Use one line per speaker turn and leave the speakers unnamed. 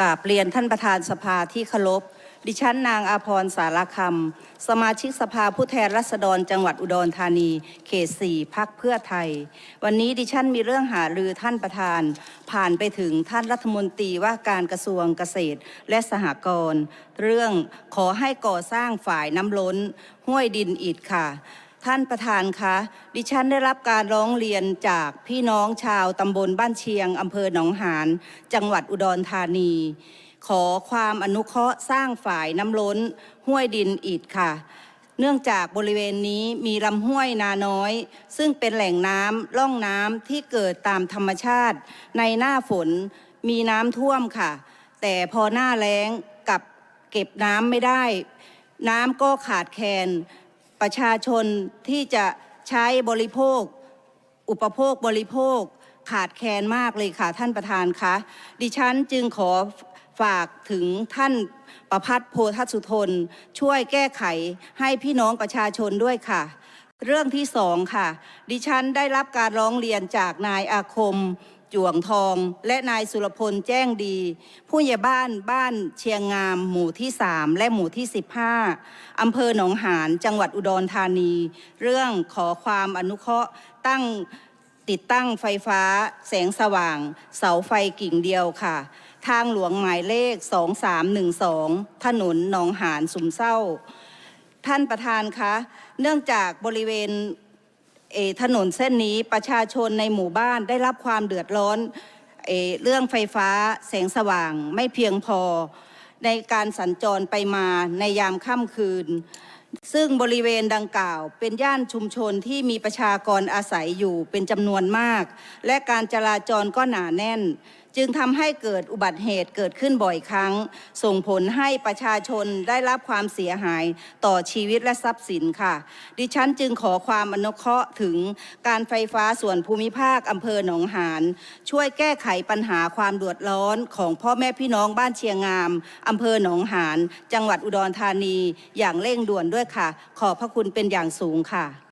กราบเรียนท่านประธานสภาที่เคารพดิฉันนางอาพรสารคำสมาชิกสภาผู้แทนราษฎรจังหวัดอุดรธานี เขตสี่พักเพื่อไทย วันนี้ดิฉันมีเรื่องหารือท่านประธาน ผ่านไปถึงท่านรัฐมนตรีว่าการกระทรวงเกษตรและสหกรณ์เรื่องขอให้ก่อสร้างฝ่ายน้ำล้น ห้วยดินอิดค่ะ ท่านประธานคะ ดิฉันได้รับการร้องเรียนจากพี่น้องชาวตำบลบ้านเชียงอำเภอหนองหาน จังหวัดอุดรธานี ขอความอนุเคราะห์สร้างฝ่ายน้ำล้นห้วยดินอิดค่ะ เนื่องจากบริเวณนี้มีลำห้วยนาน้อย ซึ่งเป็นแหล่งน้ำร่องน้ำที่เกิดตามธรรมชาติ ในหน้าฝนมีน้ำท่วมค่ะ แต่พอหน้าแล้งกับเก็บน้ำไม่ได้ น้ำก็ขาดแคลน ประชาชนที่จะใช้บริโภค อุปโภคบริโภคขาดแคลนมากเลยค่ะท่านประธานคะดิฉันจึงขอฝากถึงท่านประพัฒน์โพธสุทน ช่วยแก้ไขให้พี่น้องประชาชนด้วยค่ะ เรื่องที่สองค่ะ ดิฉันได้รับการร้องเรียนจากนายอาคม จวงทอง และนายสุรพลแจ้งดี ผู้ใหญ่บ้านบ้านเชียงงาม หมู่ที่3และหมู่ที่15อำเภอหนองหานจังหวัดอุดรธานี เรื่องขอความอนุเคราะห์ตั้งติดตั้งไฟฟ้าแสงสว่าง เสาไฟกิ่งเดียวค่ะ ทางหลวงหมายเลข 2312 ถนนหนองหานสุมเศร้า ท่านประธานคะ เนื่องจากบริเวณ ถนนเส้นนี้ประชาชนในหมู่บ้านได้รับความเดือดร้อนเอเรื่องไฟฟ้าแสงสว่างไม่เพียงพอในการสัญจรไปมาในยามค่ำคืน ซึ่งบริเวณดังกล่าว เป็นย่านชุมชนที่มีประชากรอาศัยอยู่เป็นจำนวนมาก และการจราจรก็หนาแน่น จึงทำให้เกิดอุบัติเหตุเกิดขึ้นบ่อยครั้ง ส่งผลให้ประชาชนได้รับความเสียหายต่อชีวิตและทรัพย์สินค่ะ ดิฉันจึงขอความอนุเคราะห์ถึงการไฟฟ้าส่วนภูมิภาคอำเภอหนองหานช่วยแก้ไขปัญหาความเดือดร้อนของพ่อแม่พี่น้องบ้านเชียงงามอำเภอหนองหานจังหวัดอุดรธานีอย่างเร่งด่วนด้วยค่ะ ขอบพระคุณเป็นอย่างสูงค่ะ